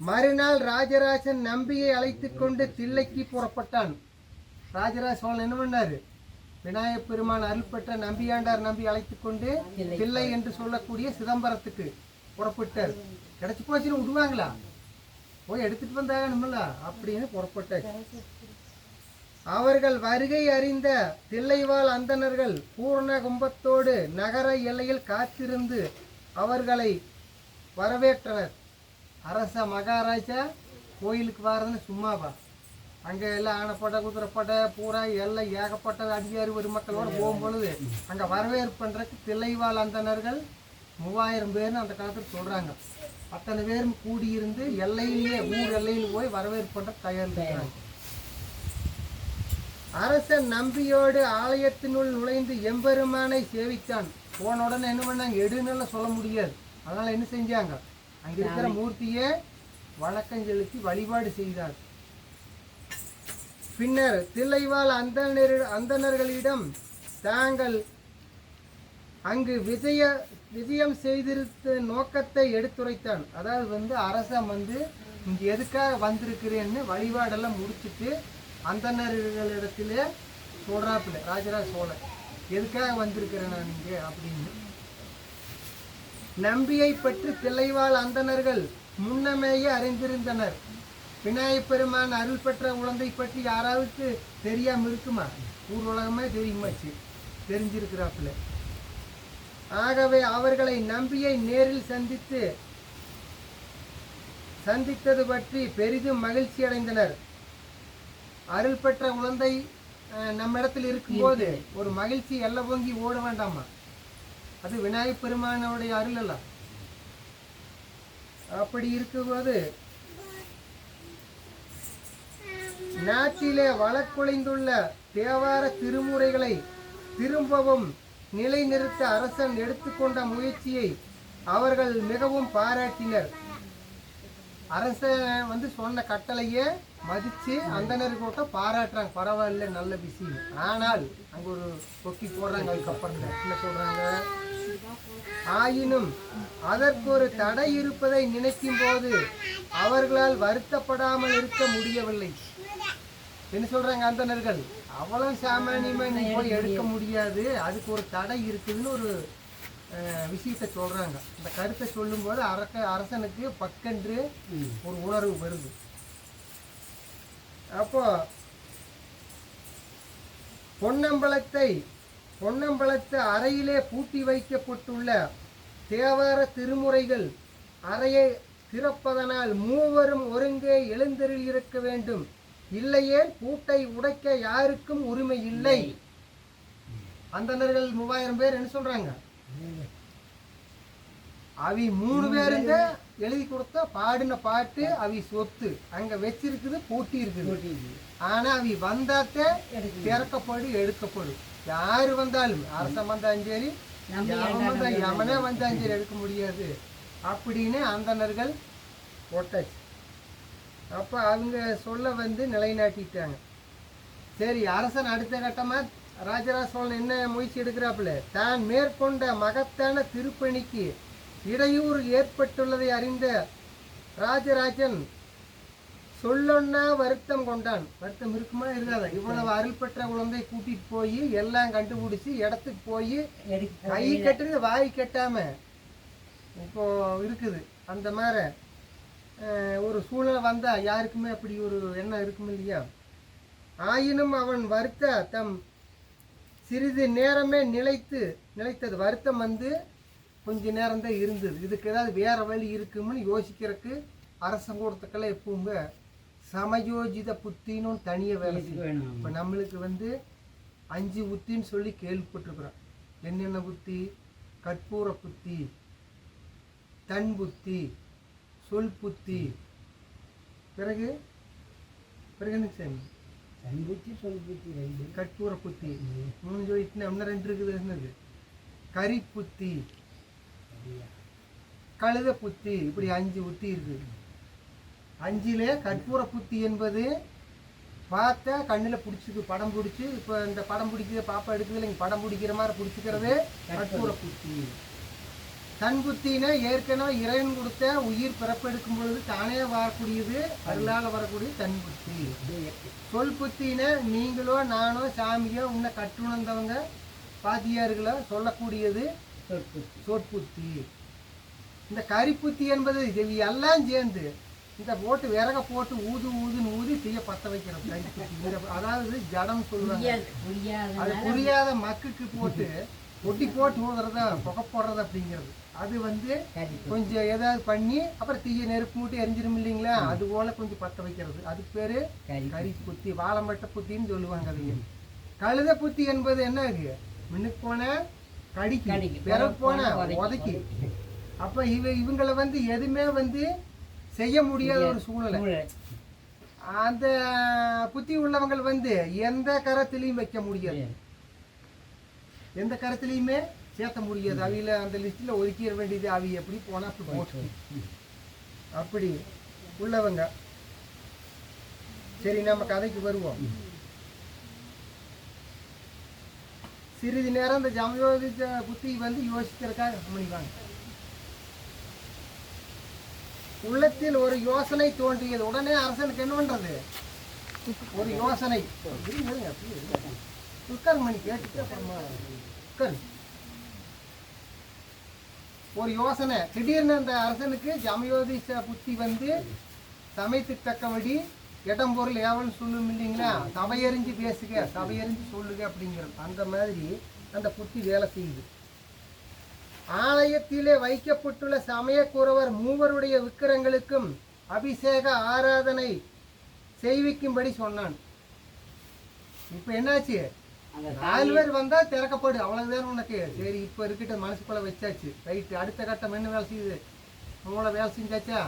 மறுநாள் ராஜராஜன் நம்பியை அழைத்துக் கொண்டு தில்லைக்கு புறப்பட்டான். ராஜராஜ சோழன் என்ன பண்ணாரு? விநாயகப் பெருமான் அருள் பெற்ற நம்பியாண்டார் நம்பி அழைத்துக் கொண்டு தில்லை. என்று சொல்லக்கூடிய சிதம்பரத்துக்கு புறப்பட்டார். கிடைச்சு போச்சுன்னு விடுவாங்களா? போய் எடுத்துட்டு வந்தாகணும்ல அப்படின்னு புறப்பட்டாச்சு அவர்கள் வருகை அறிந்த தில்லைவாழ் அந்தணர்கள் பூர்ண கும்பத்தோடு நகர எல்லையில் காத்திருந்து அவர்களை வரவேற்றனர். அரச மகாராஜா கோயிலுக்கு வரதுன்னு சும்மாவா? அங்கே எல்லாம் ஆனப்பட்ட குதிரைப்பட்ட பூரா எல்லாம் ஏகப்பட்ட அதிகாரி ஒரு மக்களோட போகும்பொழுது அங்கே வரவேற்பு பண்ணுறதுக்கு தில்லைவாழ் அந்தணர்கள் மூவாயிரம் பேர்னு அந்த காலத்தில் சொல்கிறாங்க அத்தனை பேரும் கூடியிருந்து எல்லையிலேயே ஊர் எல்லையில் போய் வரவேற்பு பண்ணுற தயார் இருக்கிறாங்க அரசன் நம்பியோடு ஆலயத்தினுள் நுழைந்து எம்பெருமானை சேவித்தான். போன உடனே என்ன பண்ணாங்க? எடுன்னு சொல்ல முடியாது. அதனால என்ன செஞ்சாங்க? அங்க இருக்கிற மூர்த்தியை வணக்கம் செலுத்தி வழிபாடு செய்தார். பின்னர் தில்லைவாழ் அந்தனர் அந்தணர்களிடம் தாங்கள் அங்கு விஜய விஜயம் செய்திருந்த நோக்கத்தை எடுத்துரைத்தான். அதாவது வந்து அரசன் வந்து இங்க எதுக்காக வந்திருக்கிறேன்னு வழிபாடெல்லாம் முடிச்சிட்டு அந்தணர்களிடத்திலே சொல்றாப்புல ராஜராஜ சோழன். எதுக்காக வந்திருக்கிறேன் நான் இங்கே? அப்படின்னு. நம்பியை பற்றி தில்லைவாழ் அந்தணர்கள் முன்னமேயே அறிந்திருந்தனர். விநாயகப் பெருமான் அருள் பெற்ற குழந்தை பற்றி யாராவது தெரியாம இருக்குமா ஊர் உலகமே தெரியுமாச்சு? தெரிஞ்சிருக்கிறாப்புல. ஆகவே அவர்களை நம்பியை நேரில் சந்தித்து சந்தித்தது பற்றி பெரிதும் மகிழ்ச்சி அடைந்தனர். அருள் பெற்ற குழந்தை அஹ், நம்ம இடத்தில் இருக்கும்போது ஒரு மகிழ்ச்சி எல்லை பொங்கி ஓட வேண்டாமா? அது விநாயகப் பெருமானுடைய அருள் அல்ல அப்படி இருக்கும்போது நாட்டிலே வழக்குலைந்துள்ள தேவார திருமுறைகளை திரும்பவும் நிலைநிறுத்த அரசன் எடுத்துக்கொண்ட முயற்சியை அவர்கள் மிகவும் பாராட்டினர். அரசன் வந்து சொன்ன கட்டளையே மதித்து அந்தனர் கூட்டம் பாராட்டுறாங்க. பரவாயில்ல நல்ல விஷயம். ஆனால் அங்க ஒரு கொக்கி போடுறாங்க அதுக்கப்புறம் என்ன சொல்கிறாங்க ஆயினும் அதற்கு ஒரு தடை இருப்பதை நினைக்கும் போது அவர்களால் வருத்தப்படாமல் இருக்க முடியவில்லை. என்ன சொல்றாங்க அந்தணர்கள்? அவ்வளவு சாமானியமா நீ போய் எடுக்க முடியாது. அதுக்கு ஒரு தடை இருக்குதுன்னு ஒரு அஹ், விஷயத்தை சொல்றாங்க. இந்த கருத்தை சொல்லும் போது அரக்க அரசனுக்கு பக்கென்று ஒரு உணர்வு வருது. அப்போ பொன்னம்பலத்தை பொன்னம்பலத்து அறையிலே பூட்டி வைக்கப்பட்டுள்ள தேவார திருமுறைகள் அறையை திறப்பதனால் மூவரும் ஒருங்கே எழுந்தருள் இருக்க வேண்டும். இல்லையே பூட்டை உடைக்க யாருக்கும் உரிமை இல்லை. அந்தணர்கள் மூவாயிரம் பேர் என்ன சொல்றாங்க? அவி மூணு பேருங்க எழுதி கொடுத்த பாடின பாட்டு அவி சொத்து. அங்க வச்சிருக்குது பூட்டி இருக்குது ஆனா அவி வந்தாத்தே திறக்கப்படும் எடுக்கப்படும் யாரு வந்தாலும் அரசன் வந்தாலும் சரி எவன் வந்தா எவனே வந்தாலும். சரி எடுக்க முடியாது. அப்படின்னு அந்தணர்கள் போட்டாச்சு அப்போ அவங்க சொல்ல வந்து நிலைநாட்டிட்டாங்க. சரி அரசன் அடுத்த கட்டமா ராஜராஜ சோழன் என்ன முயற்சி எடுக்கிறாப்புல? தான் மேற்கொண்ட மகத்தான திருப்பணிக்கு இடையூறு ஏற்பட்டுள்ளதை அறிந்த ராஜராஜன் சொல்லொன்னா வருத்தம் கொண்டான். வருத்தம் இருக்குமா இருக்காதா? இவ்வளவு அருள் பெற்ற குழந்தை கூட்டிட்டு போய் எல்லாம் கண்டுபிடிச்சு இடத்துக்கு போய் கை கட்டுறது வாய் கட்டாம. இப்போ இருக்குது. அந்த மாதிரி ஒரு சூழ்நிலை வந்தா யாருக்குமே அப்படி ஒரு எண்ணம் இருக்கும் இல்லையா? ஆயினும் அவன் வருத்த தம் சிறிது நேரமே நிலைத்து நிலைத்தது. வருத்தம் வந்து கொஞ்ச நேரம் தான் இருந்தது. இதுக்கு ஏதாவது வேற வழி இருக்கும்னு யோசிக்கிறதுக்கு அரசாங்கத்துக்கெல்லாம் எப்பவுமே சமயோஜித புத்தின்னு தனிய வேலை செய்யும். இப்போ நம்மளுக்கு வந்து அஞ்சு புத்தின்னு சொல்லி கேள்விப்பட்டிருக்கிறோம். என்னென்ன புத்தி? கற்பூர புத்தி தன் புத்தி சொல் புத்தி. பிறகு பிறகு என்ன சாமி சண்புத்தி சொல்புத்தி ரெண்டு. கற்பூர புத்தி. மூணு சொல்லிட்டு இன்னும் ரெண்டு இருக்குது என்னது கரி புத்தி கழுத புத்தி. இப்படி அஞ்சு புத்தி இருக்குது. அஞ்சிலே கற்பூர புத்தி என்பது பார்த்தா கண்ணில் பிடிச்சிக்கு படம் பிடிச்சி இப்போ இந்த படம் பிடிக்கிற பாப்பா எடுக்குது இல்லைங்க படம் பிடிக்கிற மாதிரி பிடிச்சிக்கிறது கற்பூர புத்தி. தன் புத்தினா ஏற்கனவே இறைவன் கொடுத்த உயிர் பிறப்பெடுக்கும் பொழுது தானே வரக்கூடியது அருளால் வரக்கூடியது தன் புத்தி. சொல் புத்தினா நீங்களோ நானோ சாமியோ உன்னை கட்டுணர்ந்தவங்க பாத்தியார்களோ சொல்லக்கூடியது சொற்புத்தி. இந்த கரிப்புத்தி என்பது இது எல்லாம் சேர்ந்து இந்த போட்டு விறக போட்டு ஊது ஊதுன்னு ஊதி தீய பத்த இந்த- அதாவது ஜடம் சொல்லுவாங்க. அது புரியாத மக்குக்கு போட்டு ஒட்டி போட்டு ஊதுறதா புகை போடுறது அப்படிங்கிறது. அது வந்து கொஞ்சம் ஏதாவது பண்ணி அப்புறம் தீய நெருப்பு மூட்டி எரிஞ்சிரும் இல்லைங்களா? அது போல கொஞ்சம் பத்த வைக்கிறது. அதுக்கு பேரு கரி புத்தி. வாழம்பட்ட புத்தின்னு சொல்லுவாங்க அதைங்க. கழுத புத்தி என்பது என்ன இது முன்னுக்கு போன கடிக்கு. பிறகு போன. உதைக்கு. அப்ப இவ இவங்களை வந்து எதுவுமே வந்து செய்ய முடியாத ஒரு சூழ்நிலை. அந்த புத்தி உள்ளவங்கள் வந்து எந்த கரத்திலையும் வைக்க முடியாது. எந்த கரத்திலையுமே சேர்த்த முடியாது. அவியில அந்த லிஸ்ட்ல ஒதுக்கிட வேண்டியது அவி எப்படி போனா அப்படி போட்டு. அப்படி உள்ளவங்க. சரி நம்ம கதைக்கு வருவோம். சிறிது நேரம் இந்த ஜமயோதிச்ச புத்தி வந்து யோசிக்கிறதுக்காக பண்ணிவாங்க உள்ளத்தில் ஒரு யோசனை தோன்றியது. உடனே அரசனுக்கு என்ன பண்றது? ஒரு யோசனை. இருங்க, இருங்க, மணி கேட்டுட்டு அப்புறமா ஒரு யோசனை. திடீர்னு அந்த அரசனுக்கு ஜமயோதிஷ புத்தி வந்து சமைத்து தக்கபடி இடம் பொருள் ஏவல் சொல்லும் இல்லைங்களா? சபையறிஞ்சு பேசுக சபையறிஞ்சு சொல்லுங்க அப்படிங்கிறது அந்த மாதிரி அந்த புத்தி வேலை செய்யுது. ஆலயத்திலே வைக்கப்பட்டுள்ள சமயக்குறவர் மூவருடைய விக்கிரங்களுக்கும் அபிஷேக ஆராதனை செய்விக்கும்படி சொன்னான். இப்ப என்னாச்சு? நாலு பேர் வந்தா திறக்கப்படு. அவ்வளவுதான் உனக்கு. சரி இப்ப இருக்கிட்ட மனசுக்குள்ள வச்சாச்சு. ரைட்டு அடுத்த கட்டம் என்ன வேலை செய்யுது? மூளை வேலை செஞ்சாச்சா?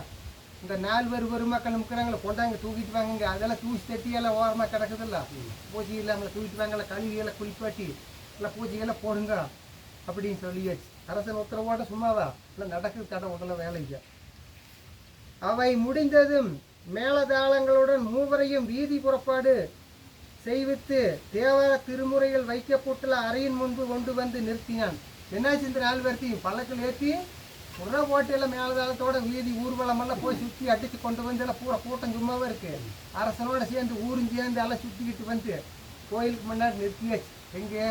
இந்த நாலு பேர் பெருமக்கள் நிற்கிறாங்கள கொண்டாங்க தூக்கிட்டு வாங்க. அதெல்லாம் தூசி தட்டி எல்லாம் ஓரமா கிடக்குதுல்ல? பூஜை இல்லாமல் தூக்கிட்டு வாங்கல கழுவியெல்லாம் குளிப்பாட்டி எல்லாம் பூஜையெல்லாம் போடுங்க அப்படின்னு சொல்லியாச்சு. அரசன் உத்தரவோட சும்மாவா? இல்லை நடக்குது தட உடல வேலைக்கு அவை முடிந்ததும் மேலதாளங்களுடன் மூவரையும் வீதி புறப்பாடு செய்வித்து தேவார திருமுறையில் வைக்கப்பட்டுள்ள அறையின் முன்பு கொண்டு வந்து நிறுத்தினான். என்னாச்சு இந்த நாலு பேர்த்தையும் பல்லக்கில் ஏற்றி புற போட்டியில் மேலதாளத்தோட வீதி ஊர்வலமெல்லாம் போய் சுற்றி அடித்து கொண்டு வந்து எல்லாம் பூரா கூட்டம் சும்மாவே இருக்கு. அரசனோட சேர்ந்து ஊரும் சேர்ந்து எல்லாம் சுற்றிக்கிட்டு வந்து கோயிலுக்கு முன்னாடி நிறுத்தியாச்சு. எங்கே?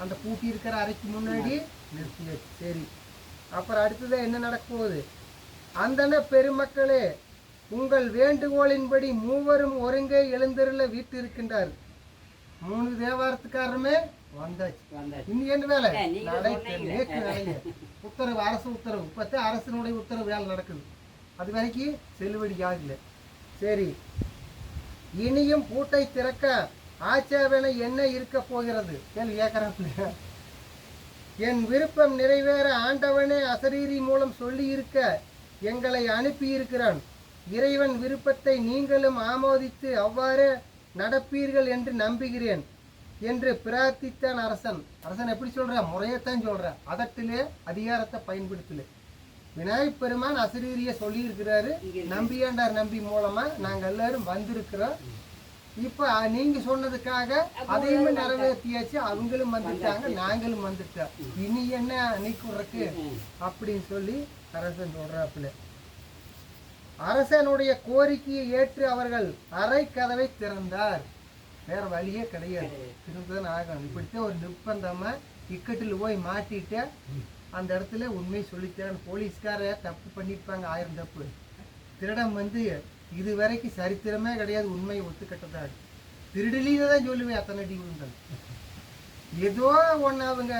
அந்த பூட்டி இருக்கிற அறைக்கு முன்னாடி நிறுத்தியாச்சு சரி. அப்புறம் அடுத்தது என்ன நடக்க போகுது? அந்தன பெருமக்களே உங்கள் வேண்டுகோளின்படி மூவரும் ஒருங்கே எழுந்தருள வீட்டிருக்கின்றார் மூணு தேவாரத்துக்காரருமே வந்தாச்சு. இனி என்ன வேலை? நேற்று வேலைங்க. உத்தரவு அரசு உத்தரவு. இப்போத்தான் அரசனுடைய உத்தரவு வேலை நடக்குது. அது வரைக்கும் செல்லுபடி ஆகல. சரி. இனியும் பூட்டை திறக்க ஆட்சேபனை என்ன இருக்க போகிறது? கேள்வி கேட்கறாப்புல என் விருப்பம் நிறைவேற ஆண்டவனே அசரீரி மூலம் சொல்லி இருக்க எங்களை அனுப்பியிருக்கிறான். இறைவன் விருப்பத்தை நீங்களும் ஆமோதித்து அவ்வாறே நடப்பீர்கள் என்று நம்புகிறேன் என்று பிரார்த்தித்தான் அரசன். அரசன் எப்படி சொல்ற? முறையத்தான் சொல்ற. அதட்டிலே அதிகாரத்தை பயன்படுத்தல. விநாயகப் பெருமான் அசரீரிய சொல்லியிருக்கிறாரு. நம்பியாண்டார் நம்பி மூலமா நாங்க எல்லாரும் வந்திருக்கிறோம். இப்ப நீங்க சொன்னதுக்காக அதையுமே நிறைவேற்றியாச்சு அவங்களும் வந்துட்டாங்க நாங்களும் வந்துட்டோம். இனி என்ன நீக்குறக்கு அப்படின்னு சொல்லி அரசன் சொல்றாப்புல. அரசனுடைய கோரிக்கையை ஏற்று அவர்கள் அறை கதவை திறந்தார். வேற வழியே கிடையாது. திரும்பதான் ஆகணும். இப்படித்தான் ஒரு நிர்பந்தமா இக்கட்டில் போய் மாட்டிட்டு அந்த இடத்துல உண்மை சொல்லித்தேன் போலீஸ்கார தப்பு பண்ணியிருப்பாங்க ஆயிரம் தப்பு. திருடம் வந்து இதுவரைக்கும் சரித்திரமே கிடையாது உண்மையை ஒத்துக்கட்டதா திருடலின்னு தான் சொல்லுவேன் அத்தனை அடி விழுந்தது ஏதோ ஒன்று அவங்க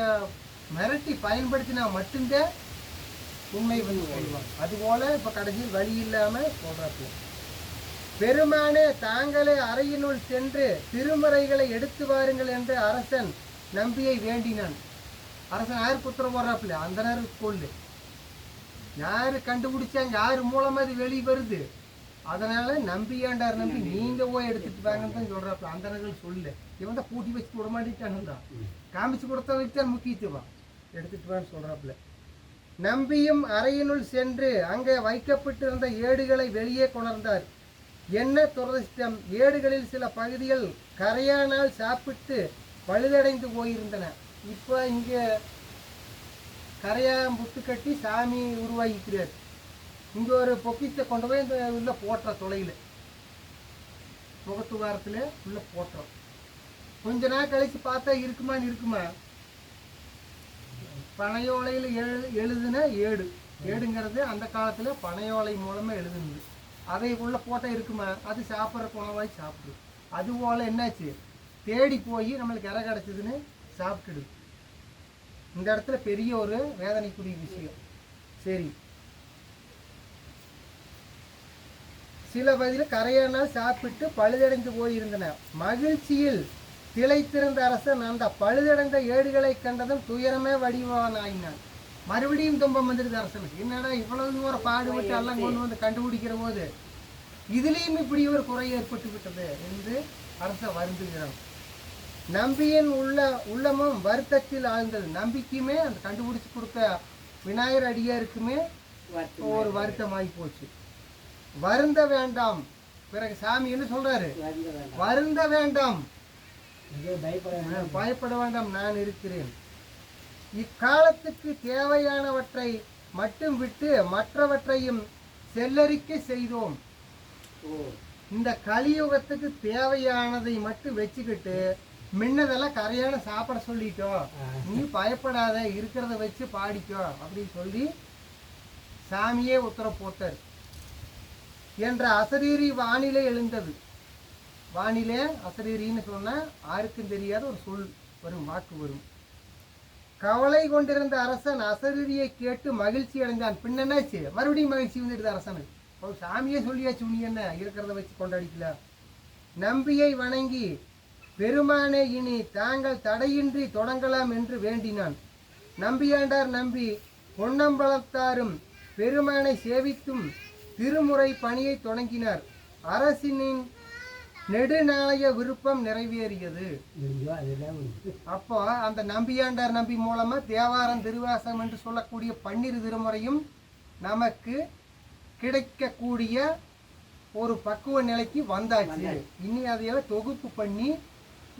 மிரட்டி பயன்படுத்தினா மட்டும்தான் உண்மை வந்து சொல்லுவாங்க. அதுபோல் இப்போ கடைசியில் வழி இல்லாமல் போடுறாப்பு பெருமானே தாங்களே அறையினுள் சென்று திருமறைகளை எடுத்து வாருங்கள் என்று அரசன் நம்பியை வேண்டினான். அரசன் யார் குற்றம் போடுறாப்புல? அந்த நேரம் கொள்ளு. யார் கண்டுபிடிச்சாங்க? யார் மூலமாக அது வெளியே வருது? அதனால நம்பியாண்டார் நம்பி நீங்க போய் எடுத்துட்டு வாங்கன்னு தான் சொல்றாப்புல அந்த நேரம் சொல்லு இவன் தான் பூட்டி வச்சு விட மாட்டேட்டானு தான் காமிச்சு கொடுத்தவங்களுக்கு தான் முக்கியத்துவம். எடுத்துட்டு வான்னு சொல்றாப்புல நம்பியும் அறையினுள் சென்று அங்கே வைக்கப்பட்டிருந்த ஏடுகளை வெளியே கொணர்ந்தார். என்ன துரதிஷ்டம் ஏடுகளில் சில பகுதிகள் கரையானால் சாப்பிட்டு பழுதடைந்து போயிருந்தன. இப்போ இங்கே கரையாம் புட்டு கட்டி சாமி உருவாக்கிக்கிறார் இங்கே ஒரு பொக்கித்தை கொண்டு போய் இந்த உள்ளே போட்டுற தொலையில். முகத்துவாரத்தில் உள்ளே போட்டுறோம். கொஞ்ச நாள் கழித்து பார்த்தா இருக்குமான்னு இருக்குமா? பனையோலையில் எழு எழுதுன ஏடு. ஏடுங்கிறது அந்த காலத்தில் பனையோலை மூலமாக எழுதுனது. அதை உள்ளே போட்டால் இருக்குமா? அது சாப்பிட்ற குணவாய் சாப்பிடு அது போல் என்னாச்சு? தேடி போய் நம்மளுக்கு இற கிடச்சிதுன்னு சாப்பிட்டுடுது. இந்த இடத்துல பெரிய ஒரு வேதனைக்குரிய விஷயம். சரி. சில பதில் கரையானால் சாப்பிட்டு பழுதடைந்து போயிருந்தன. மகிழ்ச்சியில் திளைத்திருந்த அரசன் அந்த பழுதடைந்த ஏடுகளை கண்டதும் துயரமே வடிவானாயினான். மறுபடியும் துன்பம் வந்துடுது அரசனுக்கு. என்னடா இவ்வளவு தூரம் பாடுபட்டு எல்லாம் கொண்டு வந்து கண்டுபிடிக்கிற போது? இதுலேயும் இப்படி ஒரு குறை ஏற்பட்டு விட்டது என்று அரசன் வருந்துகிறான். நம்பியின் உள்ள உள்ளமும் வருத்தத்தில் ஆழ்ந்தது. நம்பிக்கையுமே அந்த கண்டுபிடிச்சு கொடுத்த விநாயகர் அடியாருக்குமே ஒரு வருத்தமாகி போச்சு. வருந்த வேண்டாம். பிறகு சாமி என்ன சொல்றாரு? வருந்த வேண்டாம். பயப்பட வேண்டாம். நான் இருக்கிறேன். இக்காலத்துக்கு தேவையானவற்றை மட்டும் விட்டு மற்றவற்றையும் செல்லரிக்க செய்தோம். இந்த கலியுகத்துக்கு தேவையானதை மட்டும் வச்சுக்கிட்டு முன்னதெல்லாம் கரையான சாப்பிட சொல்லிட்டோம் நீ பயப்படாத இருக்கிறத வச்சு பாடிக்கோ அப்படின்னு சொல்லி சாமியே உத்தரவு போட்டார். என்ற அசரீரி வானிலை எழுந்தது. வானிலை அசரீரின்னு சொன்னால் யாருக்கும் தெரியாத ஒரு சொல் வரும் வாக்கு வரும். கவலை கொண்டிருந்த அரசன் அசரீரியை கேட்டு மகிழ்ச்சி அடைந்தான். பின்னென்னாச்சு மறுபடியும் மகிழ்ச்சி வந்துடுது அரசனுக்கு. இப்போ சாமியே சொல்லியாச்சு நீ என்ன இருக்கிறத வச்சு கொண்டாடிக்கல? நம்பியை வணங்கி பெருமானே இனி தாங்கள் தடையின்றி தொடங்கலாம் என்று வேண்டினான். நம்பியாண்டார் நம்பி பொன்னம்பலத்தாரும் பெருமானை சேவித்தும் திருமுறை பணியை தொடங்கினார். அரசினின் நெடுநாளைய விருப்பம் நிறைவேறியது. அப்போ அந்த நம்பியாண்டார் நம்பி மூலமா தேவாரம் திருவாசம் என்று சொல்லக்கூடிய பன்னிரு திருமுறையும் நமக்கு கிடைக்கக்கூடிய ஒரு பக்குவ நிலைக்கு வந்தாச்சு. இனி அதையெல்லாம் தொகுப்பு பண்ணி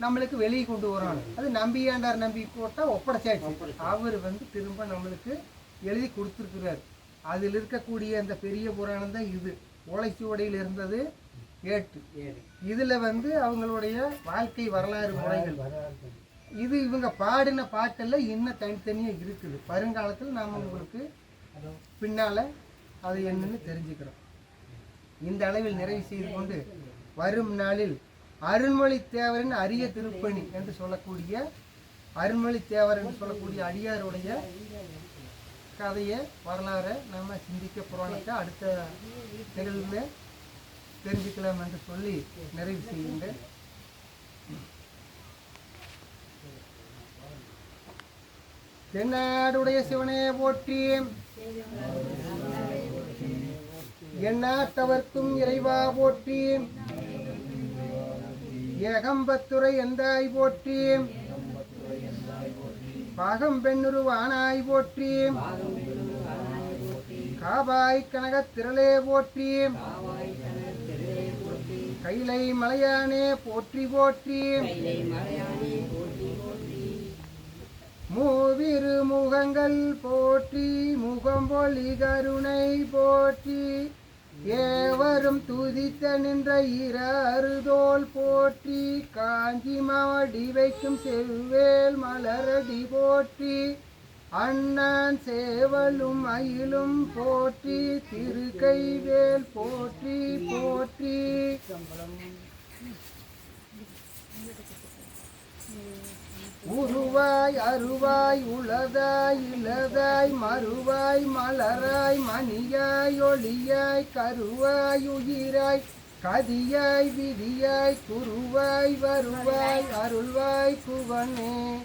நம்மளுக்கு வெளியே கொண்டு வரோம் அது நம்பியாண்டார் நம்பி போட்டா ஒப்படைச்சாச்சு. அவர் வந்து திரும்ப நம்மளுக்கு எழுதி கொடுத்துருக்கிறார். அதில் இருக்கக்கூடிய அந்த பெரிய புராணம் தான் இது. ஓலைச்சுவடையில் இருந்தது ஏட்டு. இதுல வந்து அவங்களுடைய வாழ்க்கை வரலாறு முறைகள். இது இவங்க பாடின பாட்டெல்லாம் இன்னும் தனித்தனியாக இருக்குது. வருங்காலத்தில் நாம் உங்களுக்கு பின்னால அது என்னன்னு தெரிஞ்சுக்கிறோம். இந்த அளவில் நிறைவு செய்து கொண்டு வரும் நாளில் அருண்மொழி தேவரின் அரிய திருப்பணி என்று சொல்லக்கூடிய அருண்மொழி தேவர் என்று சொல்லக்கூடிய அடியாருடைய கதையை வரலாறை நம்ம சிந்திக்க புராணத்தை அடுத்த நிகழ்வில் தெரிஞ்சுக்கலாம் என்று சொல்லி நிறைவு செய்கின்றேன். தென்னாடுடைய சிவனே போற்றி. எந்நாட்டவர்க்கும் இறைவா போற்றி. ஏகம்பத்துறை எந்தாய் போற்றி. பாகம் பெண்ணுருவானாய் போற்றி. காபாய் கனக திரளே போற்றி. கைலை மலையானே போற்றி போற்றி. மூவிரு முகங்கள் போற்றி முகம்பொலி கருணை போற்றி. ஏவரும் துதித்த நின்ற இரறுதோல் போற்றி காஞ்சி மாவடி வைக்கும் செவ்வேல் மலரடி போற்றி அண்ணன் சேவலும் அயிலும் போற்றி திருக்கைவேல் போற்றி போற்றி. உருவாய் அருவாய் உளதாய் இளதாய் மறுவாய் மலராய் மணியாய் ஒளியாய் கருவாய் உயிராய் கதியாய் விதியாய் குருவாய் வருவாய் அருள்வாய் குவனே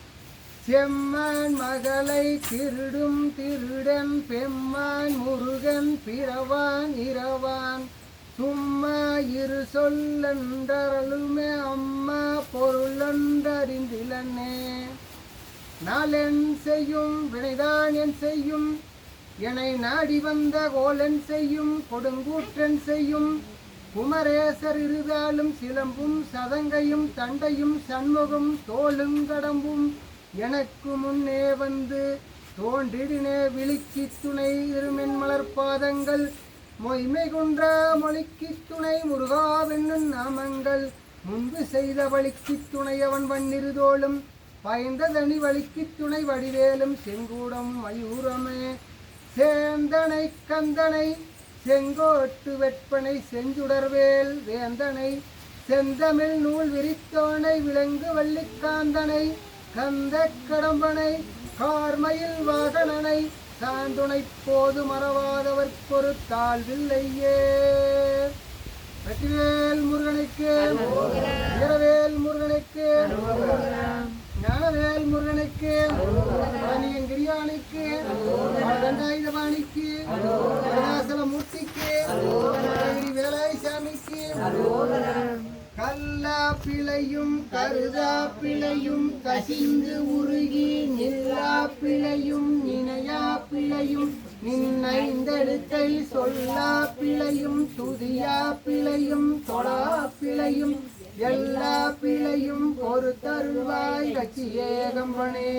செம்மான் மகளை திருடும் திருடன் பெம்மான் முருகன் பிறவான் இரவான். சும்மா இரு சொல்லன்றருளுமே அம்மா பொருளன்றறிந்திலனே. நாளென் செய்யும் வினைதான் என் செய்யும் என்னை நாடி வந்த கோலன் செய்யும் கொடுங்கூற்றன் செய்யும் குமரேசர் இருதாலும் சிலம்பும் சதங்கையும் தண்டையும் சண்முகம் தோளும் கடம்பும் எனக்கு முன்னே வந்து தோன்றிடினே விழிச்சி துணை இருமென் மலர் பாதங்கள் மொய்மை குன்ற மொழிக்கு துணை முருகாவென்னும் நாமங்கள். முன்பு செய்த வழிக்கு துணை அவன் வன்னிருதோளும் பயந்ததனி வழிக்கு துணை வடிவேலும் செங்கூடம் மயூரமே. சேந்தனை கந்தனை செங்கோட்டு வெப்பனை செஞ்சுடர்வேல் வேந்தனை. செந்தமிழ் நூல் விரித்தோனை விலங்கு வள்ளிக்காந்தனை. கந்த கடம்பனை கார்மயில் வாகனனை. தான் துணை போது மறவாதவர் பொறுத்தால் வில்லையே. வெற்றிவேல் முருகனுக்கு இரவேல் முருகனுக்கு ஞானவேல் முருகனுக்கு பழனியன் கிரியானுக்கு தண்டாயுதபாணிக்கு கருணாசல மூர்த்திக்கு கிரி வேலாய் சாமிக்கு கல்லா பிழையும் கருதா பிழையும் கசிந்து உருகி நில்லா பிழையும் பிழையும் நின்னைந்தெழுத்தை சொல்லா பிழையும் துதியா பிழையும் தொழா பிழையும் எல்லா பிழையும் ஒரு தருவாய் கட்சி ஏகம்பனே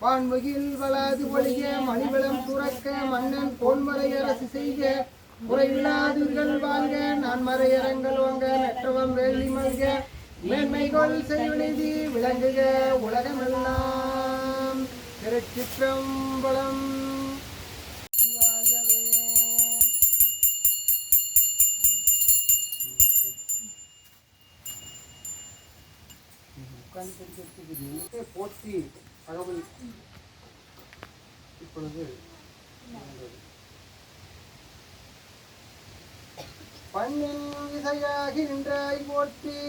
வான்முகில் வளாது ஒழிய மணிவளம் துறக்க மன்னன் பொன்மறை அரசு செய்க. குறைவில்லாதுகள் வாழ்க நான் மறையரங்கள் வாங்க நற்றவம் வேள்வி மல்க. மேன்மைகொள் செய்வநிதி விளங்குக உலகமெல்லாம். திருச்சிற்றம்பலம் உட்கார்ந்து போற்றி தகவல் இப்பொழுது வந்தது. பண்ணின் இசையாகி போற்றி.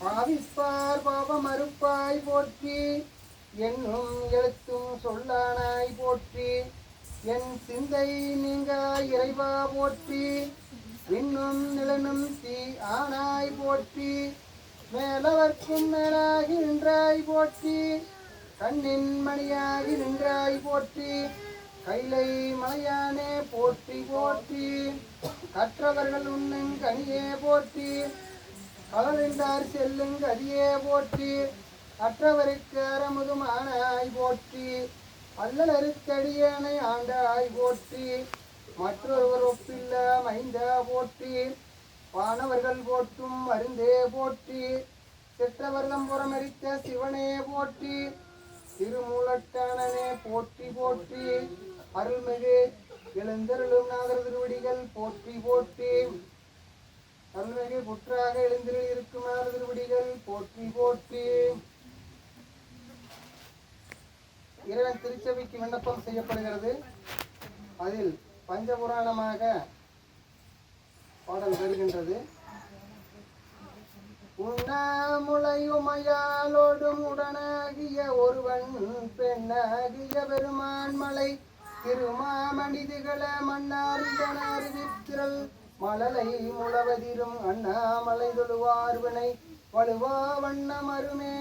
பாவிப்பார் பாவம் அறுப்பாய் போற்றி. என்னும் எழுத்தும் சொல்லானாய் போற்றி. என் சிந்தை நீங்க இறைவா போற்றி. விண்ணும் நிலனும் தீ ஆனாய் போற்றி. மேலவர்க்கும் மேலாகி நின்றாய் போற்றி. கண்ணின் மணியாகி நின்றாய் போற்றி. கைலை மலையானே போற்றி போற்றி. கற்றவர்கள் உண்ணும் கனியே போற்றி. கலரின்றார் செல்லுங் கதியே போற்றி. அற்றவருக்கு அறமுதும் ஆனாய் போற்றி அல்லலருக்கடியனை ஆண்டாய் போற்றி. மற்றொருவர் ஒப்பில்ல மைந்த போற்றி. வானவர்கள் போற்றும் மருந்தே போற்றி செற்றவர்தம் புறமெரித்த சிவனே போற்றி திருமூலட்டானனே போற்றி போற்றி அருள்மிகு எழுந்தருளும் நாகர் திருவடிகள் போற்றி போற்றி அருள்மிகு புற்றாக எழுந்திரில் இருக்கும் நாகர் திருவடிகள் போற்றி போற்றி. இறைவன் திருச்சபைக்கு விண்ணப்பம் செய்யப்படுகிறது. அதில் பஞ்சபுராணமாக பாடல் வருகின்றது உண்ணாமுலையுமையாலோடும் உடனாகிய ஒருவன் பெண்ணாகிய பெருமான் மலை திருமாமணிதிகள மன்னாரிதன அறிவித்திரல் மலலை முழவதிரும் அண்ணாமலை தொழுவார்வனை வலுவா வண்ணமருமே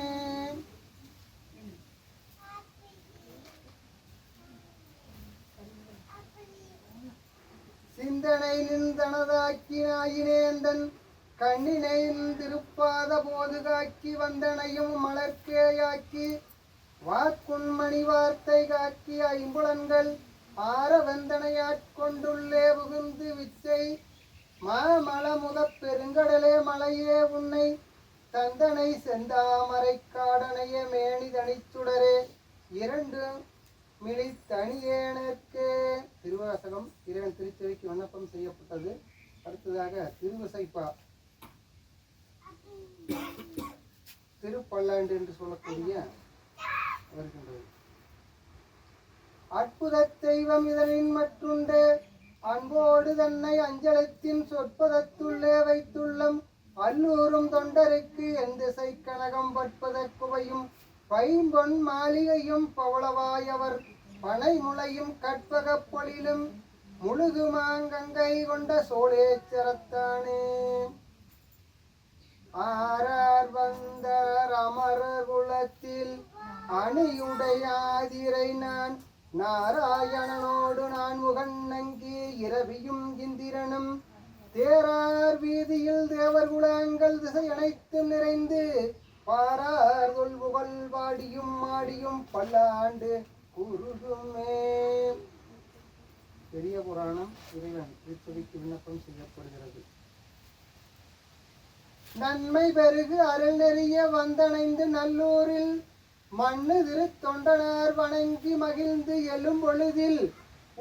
சிந்தனை நின்றனதாக்கினாயினேந்தன் கண்ணினை திருப்பாத போது காக்கி வந்தனையும் மலர்க்கேயாக்கி வாக்குண்மணி வார்த்தை காக்கி ஐம்புலன்கள் ஆர வந்தனையாட்கொண்டுள்ளே புகுந்து வித்தை மாமல முதப் பெருங்கடலே மலையே உன்னை தந்தனை செந்தாமரை காடனைய மேனி தனிச்சுடரே இரண்டு மிளி திருவாசகம் இறைவன் திருச்செவிக்கு விண்ணப்பம் செய்யப்பட்டது. அடுத்ததாக திருவிசைப்பா. திருப்பல்லாண்டு என்று சொல்லக்கூடிய வருகின்றது. அற்புத தெய்வம் இதனின் மற்றுண்டு. அன்போடு தன்னை அஞ்சலத்தின் சொற்பதத்துள்ளே வைத்துள்ளம். அல்லூரும் தொண்டருக்கு எந்த திசை கனகம் பட்பதற்குவையும் பைம்பொன் மாளிகையும் பவளவாயவர் பனைமுளையும் கற்பகப் பொழிலும் முழுதுமாங்கங்கை கொண்ட சோழேச்சரத்தானே. ஆரார் வந்த அமரர் குலத்தில் அணியுடையாதிரை நான். நாராயணனோடு நான் முகநங்கி இரவியும் இந்திரனும். தேரார் வீதியில் தேவர் குலங்கள் திசை அனைத்தும் நிறைந்து பாரார் கொள்வுகள் வாடியும் மாடியும் பல்லாண்டு குருகுமே. பெரிய புராணம் இறைவன் திருப்பதிக்கு விண்ணப்பம் செய்யப்படுகிறது. நன்மை பெருகு அருள் நெறிய வந்தணைந்து நல்லூரில் மண்ணு திரு தொண்டனார் வணங்கி மகிழ்ந்து எழும் பொழுதில்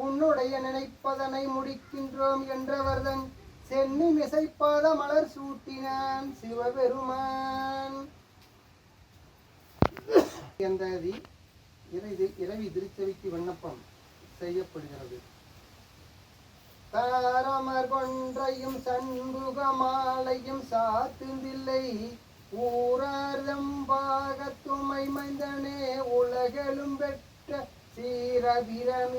உன்னுடைய நினைப்பதனை முடிக்கின்றோம் என்றவர்தன் சென்னி மிசைப்பாத மலர் சூட்டினான் சிவபெருமான். எந்தாதி இறை இரவி திருச்செவிக்கு விண்ணப்பம் செய்யப்படுகிறது. தாரமர் கொன்றையும் சண்முக மாலையும் சாத்துந்தில்லை. ஊரார்தம் பாகத்துமை மைந்தனே உலகெலும் பெற்ற சீரபிரமியந்தது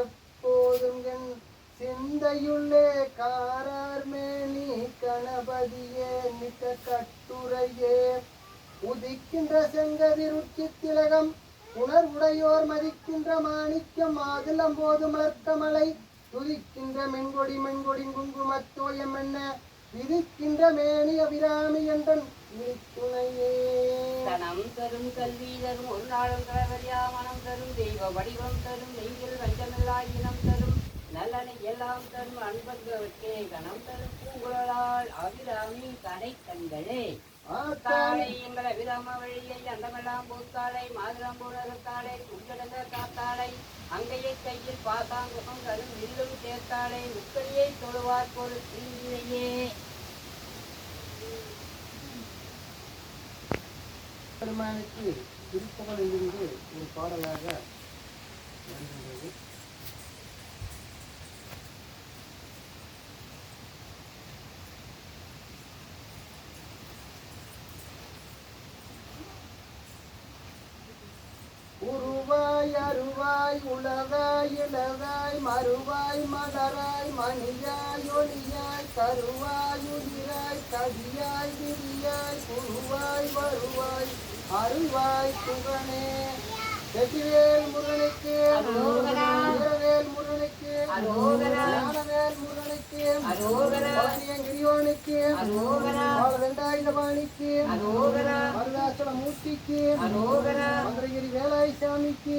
எப்போதும் என் சிந்தையுள்ளே காரார் மேனி கணபதியே மிக்க கட்டுரையே. உதிக்கின்ற செங்கதிருச்சி திலகம் உணர்வுடையோர் மதிக்கின்ற மாணிக்கம் மாதுளம் போது மலர்த்தமலை துதிக்கின்ற மென்கொடி மென்கொடி குங்குமத்தோயம் என்ன விதிக்கின்ற மேனி அபிராமி என்றன் துணையே தனம் தரும் கல்வி தரும் ஒரு நாளும் கலவரியா மனம் தரும் தெய்வ வடிவம் தரும் நெய்யில் வஞ்சமில்லா இனம் தரும் நல்லனை எல்லாம் தரும் அன்பர்களுக்கே கணம் தரும் பூங்குழலால் அபிராமி கடை கண்களே. தாளை எங்கள் அபிராம வழியை அண்டமெல்லாம் பூத்தாளை மாதுளம் பூரகத்தாளை குஞ்சடங்க காத்தாளை அங்கையை கையில் பாசாங்குகம் தரும் வில்லும் சேர்த்தாளை முக்கடியை தொழுவார் போல் தீங்கிலேயே பெருமானுக்கு திருப்புகழிலிருந்து ஒரு பாடலாக வருகின்றது உருவாய் அருவாய் உலகாய் இளதாய் மறுவாய் மலராய் மணியாய் ஒளியாய் கருவாய் உயிராய் கதியாய் விரியாய் குருவாய் வருவாய் அருவாய் துகனே வெற்றிவேல் முருகனுக்கு. வீரவேல் முருகனுக்கு அரோகரா. கிரியோனுக்கு அரோகரா. மருதாசல மூர்த்திக்கு. மதுரகிரி வேலாய் சாமிக்கு.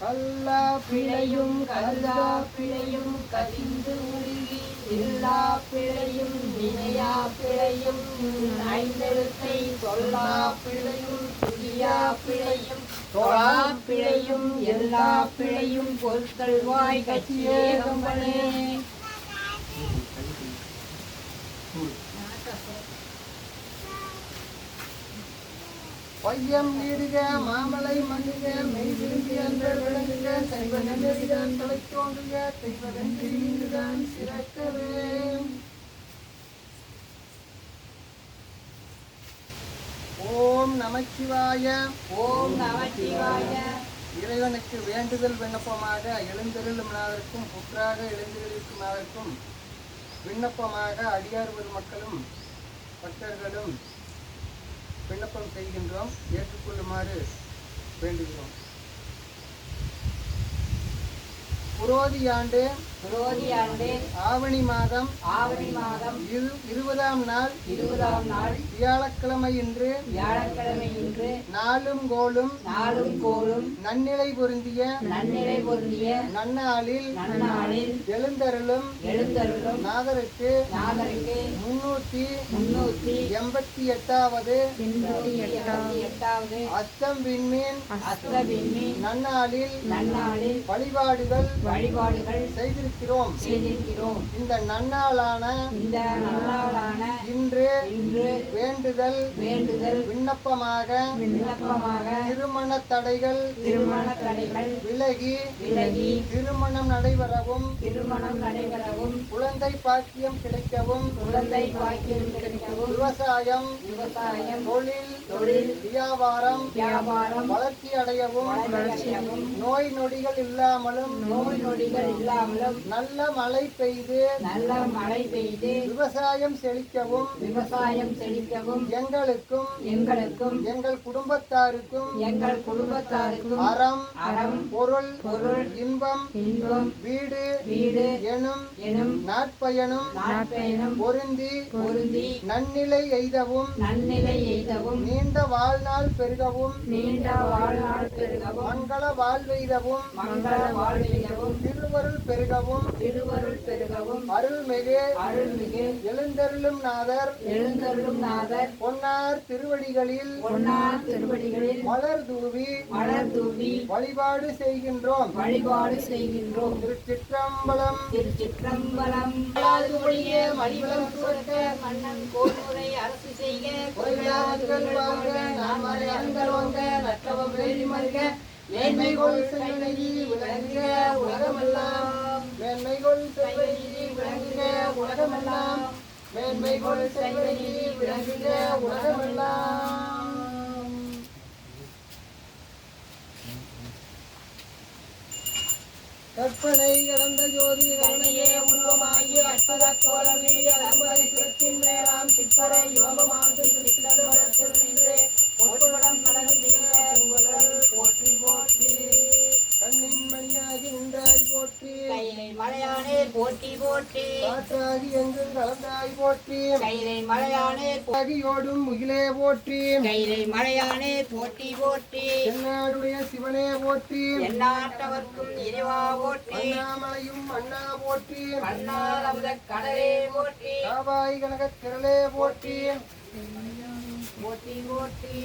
கல்லா பிழையும் கல்லா பிழையும் உருகி இல்லா பிழையும் நினையா பிழையும் ஐந்தெழுத்தை சொல்லா பிழையும் புதியா பிழையும் தொழா பிழையும் எல்லா பிழையும் பொருட்கள் வாய் கட்சியே கம்பனே. பையம் நீடுக மாமலை மண்ணுக மெய் விரும்பி அன்று விளங்குக சைவ நெறிதான் தலை தோன்றுக தெய்வதன்றி இங்குதான் சிறக்கவே. ஓம் நமச்சிவாய. ஓம் நமச்சிவாய. இறைவனுக்கு வேண்டுதல் விண்ணப்பமாக எழுந்தருளும் நாதற்கும் புற்றாக எழுந்தருளிக்கும் நாதற்கும் விண்ணப்பமாக அடியார் மக்களும் பக்தர்களும் விண்ணப்பம் செய்கின்றோம். ஏற்றுக்கொள்ளுமாறு வேண்டுகிறோம். புரோதி ஆண்டு புரோதி ஆண்டு ஆவணி மாதம் ஆவணி மாதம் இரு இருபதாம் நாள் இருபதாம் நாள் வியாழக்கிழமை இன்று வியாழக்கிழமை இன்று நாளும் கோலும் நாளும் கோளும் நன்னிலை பொருந்திய நன்னிலை பொருந்திய நன்னாளில் நன்னாளில் எழுந்தருளும் எழுந்தருளும் நாதருக்கு நாதருக்கு முன்னூத்தி முன்னூத்தி எண்பத்தி எட்டாவது எண்பத்தி எட்டாவது அஸ்தம் விண்மீன் அஸ்தபின்னி நன்னாளில் நன்னாளில் வழிபாடுகள் வழிபாடுகள் செய்திருக்கிறோம் இந்த நன்னாளான இந்த நன்னாளான இன்று இன்று வேண்டுதல் வேண்டுதல் விண்ணப்பமாக விண்ணப்பமாக திருமண தடைகள் திருமண தடைகள் விலகி விலகி திருமணம் நடைபெறவும் திருமணம் நடைபெறவும் குழந்தை பாக்கியம் கிடைக்கவும் குழந்தை பாக்கியம் கிடைக்கவும் விவசாயம் விவசாயம் தொழில் தொழில் வியாபாரம் வியாபாரம் வளர்ச்சி அடையவும் வளர்ச்சியடையவும் நோய் நொடிகள் இல்லாமலும் நோய் நொடிகள் இல்லாமலும் நல்ல மழை பெய்து நல்ல மழை பெய்து விவசாயம் செழிக்கவும் விவசாயம் செழிக்கவும் எங்களுக்கும் எங்களுக்கும் எங்கள் குடும்பத்தாருக்கும் எங்கள் குடும்பத்தாருக்கும் அறம் அறம் பொருள் பொருள் இன்பம் இன்பம் வீடு வீடு எனும் எனும் நாட்பயனும் நாட்பயணம் பொருந்தி பொருந்தி நன்னிலை எய்தவும் நன்னிலை எய்தவும் நீண்ட வாழ்நாள் பெருகவும் நீண்ட வாழ்நாள் பெருகவும் மங்கள வாழ்வெய்தவும் மங்கள வாழ்வெய்தவும் திருவருள் பெருகவும் திருவருள் பெருகவும் அருள்மிகு அருள்மிகு எழுந்தருளும் நாதர் எழுந்தருளும் நாதர் பொன்னார் திருவடிகளில் பொன்னார் திருவடிகளில் மலர் தூவி மலர் தூவி வழிபாடு செய்கின்றோம். வழிபாடு செய்கின்றோம். திருச்சிற்றம்பலம் திருச்சிற்றம்பலம் ஒழிய மணிவளம் சுரக்க மன்னன் கோன்முறை அரசு செய்க கோயிலார்கள் வாழ்க, விளங்குக உலகமெல்லாம். மேன்மைகொள் செல்வநெறி விளங்குக உலகமெல்லாம். விளங்குக உலகமெல்லாம். கற்பனை கடந்த ஜோதி கருணையே உருவமாகி அற்புத கோலமிடிய அருமறை சிறப்பின் மேலாம் சிற்பரை யோகமாக நின்று. போற்றி போற்றி. போற்றி போற்றி காற்றாகி எங்கும் கலந்தாய் போற்றி கைலை மலையானே ஆகியோடும் முகிலே போற்றி கைலை மலையானே போற்றி போற்றி தென்னாடுடைய சிவனே போற்றி எந்நாட்டவர்க்கும் இறைவா போற்றி அண்ணாமலையும் அண்ணா போற்றி கண்ணால் அமுத கடலே போற்றி காவாய் கனகத் திரளே போற்றி போற்றி போற்றி